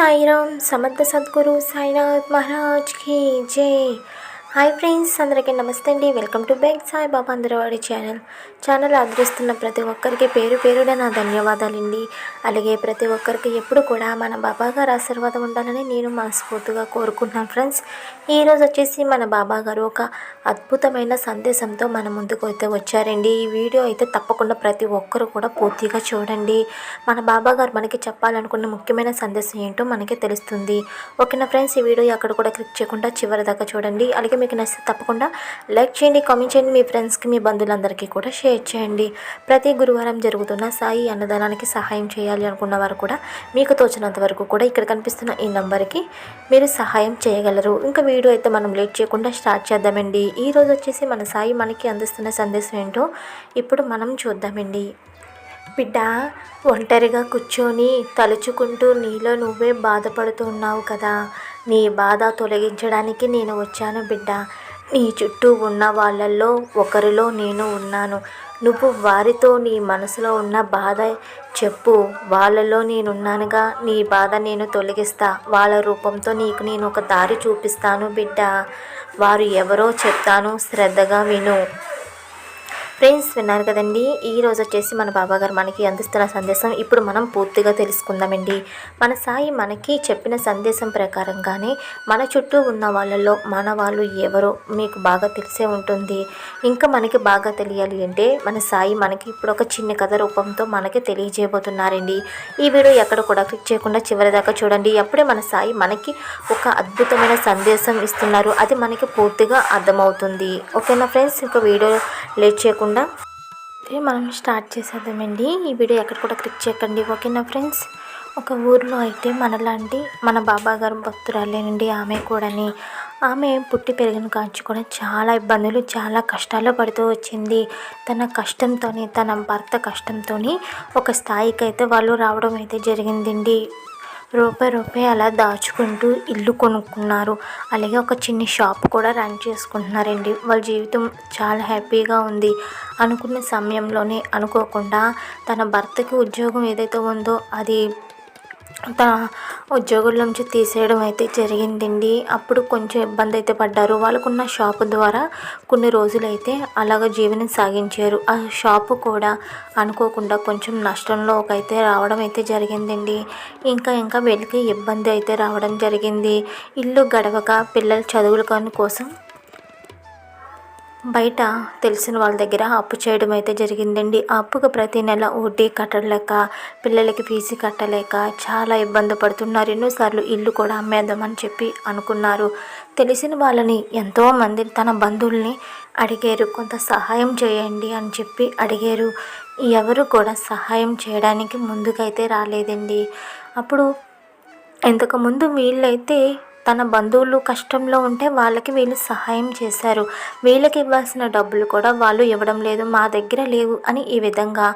साईराम समर्थ सदगुरु साईनाथ महाराज की जय। హాయ్ ఫ్రెండ్స్ అందరికీ నమస్తే అండి. Welcome to back Sai Baba Andaravadi channel channel ఆదరిస్తున్న ప్రతి ఒక్కరికి పేరు పేరున నా ధన్యవాదాలండి. అలాగే ప్రతి ఒక్కరికి ఎప్పుడు కూడా మన బాబా గారు ఆశీర్వాదం ఉండాలని నేను మనస్ఫూర్తిగా కోరుకుంటున్నాను ఫ్రెండ్స్ ఈరోజు వచ్చేసి మన బాబా గారు ఒక అద్భుతమైన సందేశంతో మన ముందుకు అయితే వచ్చారండి. ఈ వీడియో అయితే తప్పకుండా ప్రతి ఒక్కరు కూడా పూర్తిగా చూడండి. మన బాబా గారు మనకి చెప్పాలనుకున్న ముఖ్యమైన సందేశం ఏంటో మనకి తెలుస్తుంది. ఓకేనా ఫ్రెండ్స్ ఈ వీడియో అక్కడ కూడా క్లిక్ చేయకుండా చివరి దాకా చూడండి. అలాగే మీకు నచ్చితే తప్పకుండా లైక్ చేయండి కామెంట్ చేయండి. మీ ఫ్రెండ్స్కి మీ బంధువులందరికీ కూడా షేర్ చేయండి. ప్రతి గురువారం జరుగుతున్న సాయి అన్నదానానికి సహాయం చేయాలి అనుకున్న వారు కూడా మీకు తోచినంత వరకు కూడా ఇక్కడ కనిపిస్తున్న ఈ నంబర్కి మీరు సహాయం చేయగలరు. ఇంకా వీడియో అయితే మనం లేట్ చేయకుండా స్టార్ట్ చేద్దామండి. ఈరోజు వచ్చేసి మన సాయి మనకి అందిస్తున్న సందేశం ఏంటో ఇప్పుడు మనం చూద్దామండి. బిడ్డ ఒంటరిగా కూర్చొని తలుచుకుంటూ నీలో నువ్వే బాధపడుతున్నావు కదా. నీ బాధ తొలగించడానికి నేను వచ్చాను బిడ్డ. నీ చుట్టూ ఉన్న వాళ్ళల్లో ఒకరిలో నేను ఉన్నాను. నువ్వు వారితో నీ మనసులో ఉన్న బాధ చెప్పు. వాళ్ళలో నేనున్నానుగా నీ బాధ నేను తొలగిస్తా. వాళ్ళ రూపంతో నీకు నేను ఒక దారి చూపిస్తాను బిడ్డ. వారు ఎవరో చెప్తాను శ్రద్ధగా విను. ఫ్రెండ్స్ విన్నారు కదండి. ఈ రోజు వచ్చేసి మన బాబాగారు మనకి అందిస్తున్న సందేశం ఇప్పుడు మనం పూర్తిగా తెలుసుకుందామండి. మన సాయి మనకి చెప్పిన సందేశం ప్రకారంగానే మన చుట్టూ ఉన్న వాళ్ళలో మన వాళ్ళు ఎవరో మీకు బాగా తెలిసే ఉంటుంది. ఇంకా మనకి బాగా తెలియాలి అంటే మన సాయి మనకి ఇప్పుడు ఒక చిన్న కథ రూపంతో మనకి తెలియజేయబోతున్నారండి. ఈ వీడియో ఎక్కడ కూడా క్లిక్ చేయకుండా చివరి దాకా చూడండి. అప్పుడే మన సాయి మనకి ఒక అద్భుతమైన సందేశం ఇస్తున్నారు. అది మనకి పూర్తిగా అర్థమవుతుంది. ఓకేనా ఫ్రెండ్స్? ఇంకా వీడియో లేట్ చేయకుండా కాకుండా మనం స్టార్ట్ చేసేద్దామండి. ఈ వీడియో ఎక్కడ కూడా క్లిక్ చేయకండి ఓకేనా ఫ్రెండ్స్? ఒక ఊర్లో అయితే మనలాంటి మన బాబా గారు భక్తురాలేనండి ఆమె కూడాని. ఆమె పుట్టి పెరిగిన కాంచి కూడా చాలా ఇబ్బందులు చాలా కష్టాలు పడుతూ వచ్చింది. తన కష్టంతోని తన భర్త కష్టంతోని ఒక స్థాయికి అయితే వాళ్ళు రావడం అయితే జరిగిందండి. రూపాయి రూపాయి అలా దాచుకుంటూ ఇల్లు కొనుక్కున్నారు. అలాగే ఒక చిన్న షాప్ కూడా రన్ చేసుకుంటున్నారండి. వాళ్ళ జీవితం చాలా హ్యాపీగా ఉంది. అనుకున్న సమయంలోనే అనుకోకుండా తన భర్తకి ఉద్యోగం ఏదైతే ఉందో అది తన ఉద్యోగుల నుంచి తీసేయడం అయితే జరిగిందండి. అప్పుడు కొంచెం ఇబ్బంది అయితే పడ్డారు. వాళ్ళకున్న షాపు ద్వారా కొన్ని రోజులైతే అలాగ జీవనం సాగించారు. ఆ షాపు కూడా అనుకోకుండా కొంచెం నష్టంలోకి అయితే రావడం అయితే జరిగిందండి. ఇంకా ఇంకా వీళ్ళకి ఇబ్బంది అయితే రావడం జరిగింది. ఇల్లు గడవక పిల్లల చదువుల కోసం బయట తెలిసిన వాళ్ళ దగ్గర అప్పు చేయడం అయితే జరిగిందండి. ఆ అప్పుకు ప్రతి నెల వడ్డీ కట్టలేక పిల్లలకి ఫీజు కట్టలేక చాలా ఇబ్బంది పడుతున్నారు. ఎన్నోసార్లు ఇల్లు కూడా అమ్మేద్దామని చెప్పి అనుకున్నారు. తెలిసిన వాళ్ళని ఎంతోమంది తన బంధువుల్ని అడిగారు కొంత సహాయం చేయండి అని చెప్పి అడిగారు. ఎవరు కూడా సహాయం చేయడానికి ముందుకైతే రాలేదండి. అప్పుడు ఇంతకుముందు వీళ్ళైతే తన బంధువులు కష్టంలో ఉంటే వాళ్ళకి వీళ్ళు సహాయం చేశారు. వీళ్ళకి ఇవ్వాల్సిన డబ్బులు కూడా వాళ్ళు ఇవ్వడం లేదు మా దగ్గర లేవు అని ఈ విధంగా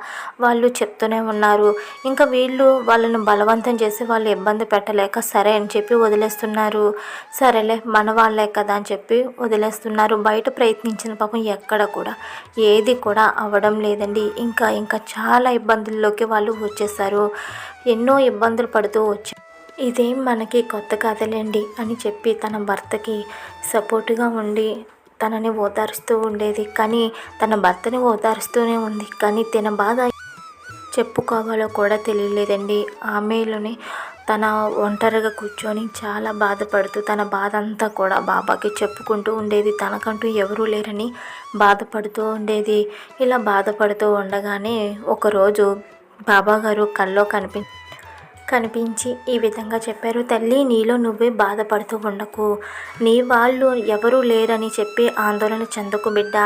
వాళ్ళు చెప్తూనే ఉన్నారు. ఇంకా వీళ్ళు వాళ్ళను బలవంతం చేసి వాళ్ళు ఇబ్బంది పెట్టలేక సరే అని చెప్పి వదిలేస్తున్నారు. సరేలే మన వాళ్ళే కదా అని చెప్పి వదిలేస్తున్నారు. బయట ప్రయత్నించిన పాపం ఎక్కడ కూడా ఏది కూడా అవ్వడం లేదండి. ఇంకా ఇంకా చాలా ఇబ్బందుల్లోకి వాళ్ళు వచ్చేసారు ఎన్నో ఇబ్బందులు పడుతూ వచ్చారు ఇదేం మనకి కొత్త కథలేండి అని చెప్పి తన భర్తకి సపోర్ట్గా ఉండి తనని ఓదారుస్తూ ఉండేది. కానీ తన భర్తని ఓదారుస్తూనే ఉంది. కానీ తన బాధ చెప్పుకోవాలో కూడా తెలియలేదండి. ఆమెలోనే తన ఒంటరిగా కూర్చొని చాలా బాధపడుతూ తన బాధ అంతా కూడా బాబాకి చెప్పుకుంటూ ఉండేది. తనకంటూ ఎవరూ లేరని బాధపడుతూ ఉండేది. ఇలా బాధపడుతూ ఉండగానే ఒకరోజు బాబా గారు కల్లో కనిపి కనిపించి ఈ విధంగా చెప్పారు. తల్లి నీలో నువ్వే బాధపడుతూ ఉండకు. నీ వాళ్ళు ఎవరూ లేరని చెప్పి ఆందోళన చెందకు బిడ్డ.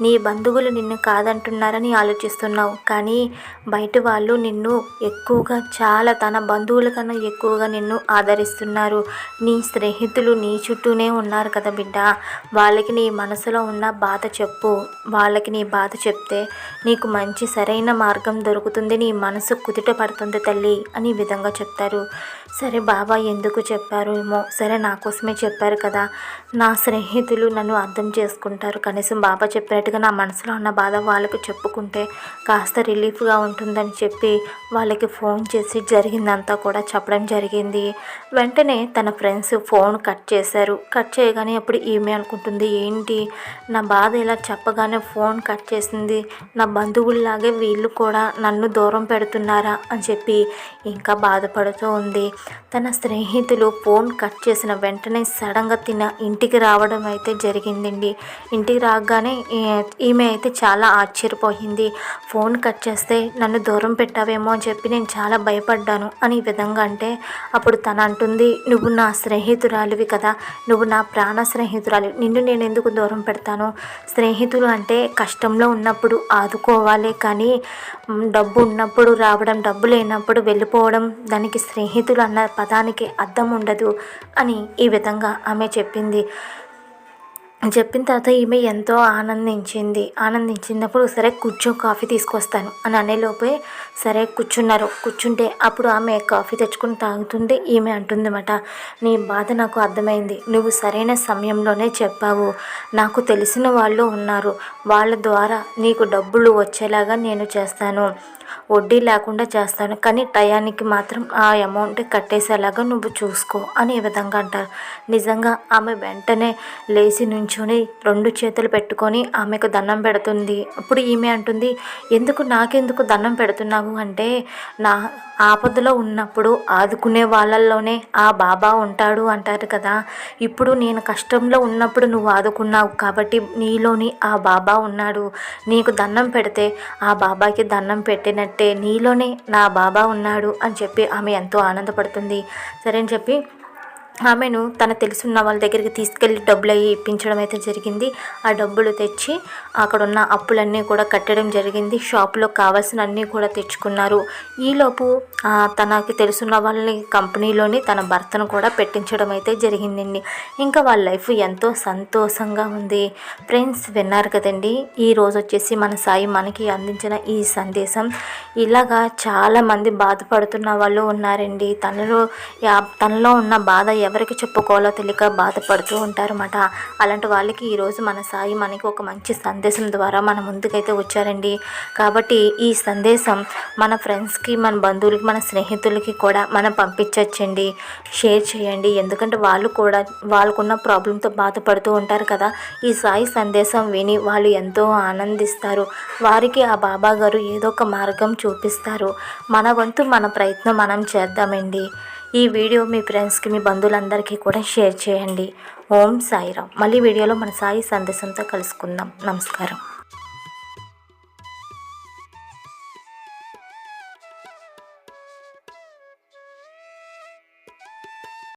నీ బంధువులు నిన్ను కాదంటున్నారని ఆలోచిస్తున్నావు. కానీ బయట వాళ్ళు నిన్ను ఎక్కువగా చాలా తన బంధువుల కన్నా ఎక్కువగా నిన్ను ఆదరిస్తున్నారు. నీ స్నేహితులు నీ చుట్టూనే ఉన్నారు కదా బిడ్డ. వాళ్ళకి నీ మనసులో ఉన్న బాధ చెప్పు. వాళ్ళకి నీ బాధ చెప్తే నీకు మంచి సరైన మార్గం దొరుకుతుంది. నీ మనసు కుదుట పడుతుంది తల్లి అని ఈ విధంగా చెప్తారు. సరే బాబా ఎందుకు చెప్పారు ఏమో. సరే నా కోసమే చెప్పారు కదా. నా స్నేహితులు నన్ను అర్థం చేసుకుంటారు. కనీసం బాబా చెప్పినట్టుగా నా మనసులో ఉన్న బాధ వాళ్ళకు చెప్పుకుంటే కాస్త రిలీఫ్గా ఉంటుందని చెప్పి వాళ్ళకి ఫోన్ చేసి జరిగిందంతా కూడా చెప్పడం జరిగింది. వెంటనే తన ఫ్రెండ్స్ ఫోన్ కట్ చేశారు. కట్ చేయగానే అప్పుడు ఈమె అనుకుంటుంది ఏంటి? నా బాధ ఇలా చెప్పగానే ఫోన్ కట్ చేసింది. నా బంధువుల్లాగే వీళ్ళు కూడా నన్ను దూరం పెడుతున్నారా? అని చెప్పి ఇంకా బాధపడుతూ ఉంది. తన స్నేహితులు ఫోన్ కట్ చేసిన వెంటనే సడన్గా తిన ఇంటికి రావడం అయితే జరిగిందండి. ఇంటికి రాగానే ఈమె అయితే చాలా ఆశ్చర్యపోయింది. ఫోన్ కట్ చేస్తే నన్ను దూరం పెట్టావేమో అని చెప్పి నేను చాలా భయపడ్డాను. అని ఈ విధంగా అంటే అప్పుడు తన అంటుంది నువ్వు నా స్నేహితురాలివి కదా. నువ్వు నా ప్రాణ స్నేహితురాలి. నిన్ను నేను ఎందుకు దూరం పెడతాను? స్నేహితులు అంటే కష్టంలో ఉన్నప్పుడు ఆదుకోవాలి కానీ డబ్బు ఉన్నప్పుడు రావడం డబ్బు లేనప్పుడు వెళ్ళిపోవడం దానికి స్నేహితులు అన్న పదానికి అర్థం ఉండదు అని ఈ విధంగా ఆమె చెప్పింది. చెప్పిన తర్వాత ఈమె ఎంతో ఆనందించింది. ఆనందించినప్పుడు సరే కూర్చో కాఫీ తీసుకొస్తాను అని అనేలోపే సరే కూర్చున్నారు. కూర్చుంటే అప్పుడు ఆమె కాఫీ తెచ్చుకుని తాగుతుంటే ఈమె అంటుందన్నమాట నీ బాధ నాకు అర్థమైంది. నువ్వు సరైన సమయంలోనే చెప్పావు. నాకు తెలిసిన వాళ్ళు ఉన్నారు. వాళ్ళ ద్వారా నీకు డబ్బులు వచ్చేలాగా నేను చేస్తాను. వడ్డీ లేకుండా చేస్తాను. కానీ టయానికి మాత్రం ఆ అమౌంట్ కట్టేసేలాగా నువ్వు చూసుకో అని ఈ విధంగా అంటారు. నిజంగా ఆమె వెంటనే లేచి నుంచొని రెండు చేతులు పెట్టుకొని ఆమెకు దండం పెడుతుంది. అప్పుడు ఈమె అంటుంది ఎందుకు నాకెందుకు దండం పెడుతున్నావు? అంటే నా ఆపదలో ఉన్నప్పుడు ఆదుకునే వాళ్ళల్లోనే ఆ బాబా ఉంటాడు అంటారు కదా. ఇప్పుడు నేను కష్టంలో ఉన్నప్పుడు నువ్వు ఆదుకున్నావు కాబట్టి నీలోని ఆ బాబా ఉన్నాడు. నీకు దండం పెడితే ఆ బాబాకి దండం పెట్టినట్టే నీలోనే నా బాబా ఉన్నాడు అని చెప్పి ఆమె ఎంతో ఆనందపడుతుంది. సరే అని చెప్పి ఆమెను తన తెలుసున్న వాళ్ళ దగ్గరికి తీసుకెళ్ళి డబ్బులు అవి ఇప్పించడం అయితే జరిగింది. ఆ డబ్బులు తెచ్చి అక్కడ ఉన్న అప్పులన్నీ కూడా కట్టడం జరిగింది. షాప్లో కావాల్సిన అన్నీ కూడా తెచ్చుకున్నారు. ఈలోపు తనకి తెలుసున్న వాళ్ళని కంపెనీలోని తన భర్తను కూడా పెట్టించడం అయితే జరిగిందండి. ఇంకా వాళ్ళ లైఫ్ ఎంతో సంతోషంగా ఉంది. ఫ్రెండ్స్ విన్నారు కదండి. ఈ రోజు వచ్చేసి మన సాయి మనకి అందించిన ఈ సందేశం. ఇలాగా చాలామంది బాధపడుతున్న వాళ్ళు ఉన్నారండి. తనలో తనలో ఉన్న బాధ ఎవరికి చెప్పుకోవాలో తెలియక బాధపడుతూ ఉంటారన్నమాట. అలాంటి వాళ్ళకి ఈరోజు మన సాయి మనకి ఒక మంచి సందేశం ద్వారా మన ముందుకైతే వచ్చారండి. కాబట్టి ఈ సందేశం మన ఫ్రెండ్స్కి మన బంధువులకి మన స్నేహితులకి కూడా మనం పంపించవచ్చండి షేర్ చేయండి. ఎందుకంటే వాళ్ళు కూడా వాళ్ళకున్న ప్రాబ్లంతో బాధపడుతూ ఉంటారు కదా. ఈ సాయి సందేశం విని వాళ్ళు ఎంతో ఆనందిస్తారు. వారికి ఆ బాబా గారు ఏదో ఒక మార్గం చూపిస్తారు. మన వంతు మన ప్రయత్నం మనం చేద్దామండి. ఈ వీడియో మీ ఫ్రెండ్స్కి మీ బంధువులందరికీ కూడా షేర్ చేయండి. ఓం సాయిరామ్. మళ్ళీ వీడియోలో మన సాయి సందేశంతో కలుసుకుందాం. నమస్కారం.